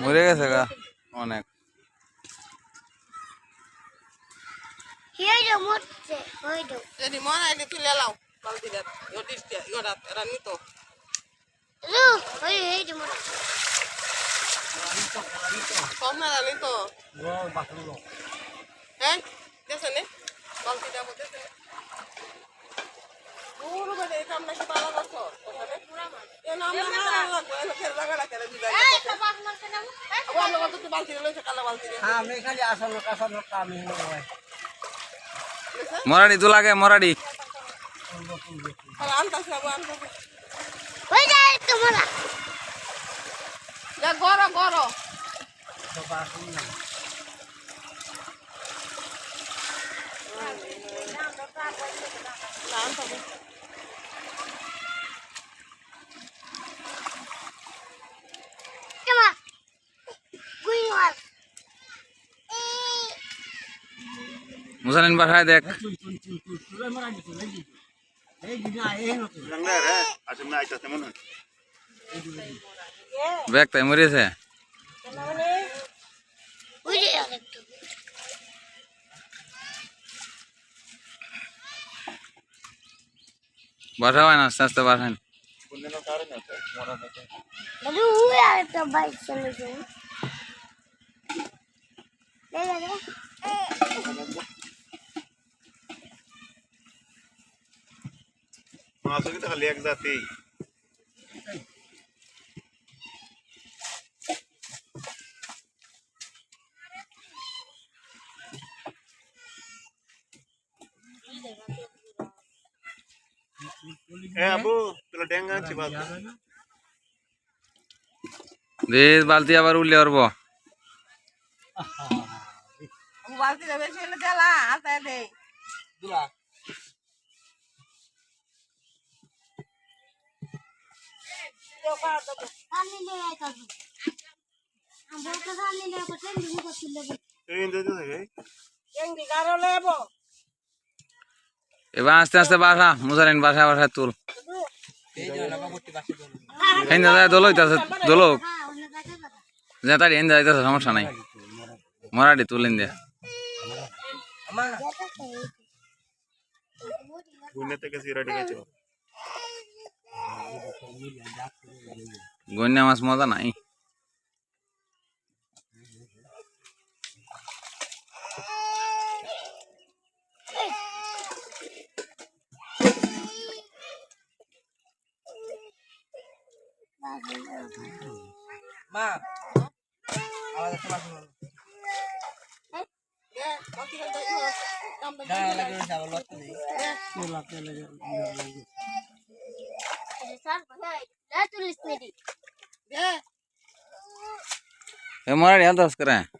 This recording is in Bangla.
মরে গেছে গা অনেক এই যে মরছে ওই যে যদি মনে হয় তুলে লাও বালতিটা ইও ডিসটা ইওটা এরা নিত রু ওই এই যে মরছে কম না জানি তো হ্যাঁ দেশে নে বালতিটা মধ্যে দে দূর বেড়ে এই কামটা কি ভালো করছ ওখানে এ নাম না না লাগবে এলো ফের লাগাড়া করে বিদায় এই তো বাস মারছে না আবার আমরা কত বালতি লইছে কালা বালতি আমি খালি আসল কাসার আমি মরাডি তো লাগে মরাডি আনতাছে আবার আনতাছে ওই যে তো মরা গরো গরো না মুসানিন বাসায় দেখ। আসলে আইতাছে মনে হয় ব্যাগ তাই মরিয়েছে ওই যে আরেকটু বাসা হয় না আস্তে আস্তে বাসায় দাদু ওই আরেকটা বাইক চালিয়েছে এই দাদা মাছ কি খালি এক জাতি হ্যাঁ আবু তোলা ডেঙ্গা আনছি বাদ দে বালতি আবার উঠলে পারব বেশি আমি নিয়ে আইতাছি আমরা তো জানি না কত নিয়ে করছিল এই দিতে থাকে কেঙ্গি গারো লেবো। এবার আস্তে আস্তে বাসা তুল লাগা পড়তে বাসি দল হেন দাদা, দোলো হইতাছে, দোলো হ্যাঁ অন্য জায়গায় কথা যে তার হেন যাইতেছে সমস্যা নাই। মরাডি তুলেন দিয়া। গন্যা মাছ মজা নাই। মা আলাদা একটা বাসি দল দে বালতিটা দে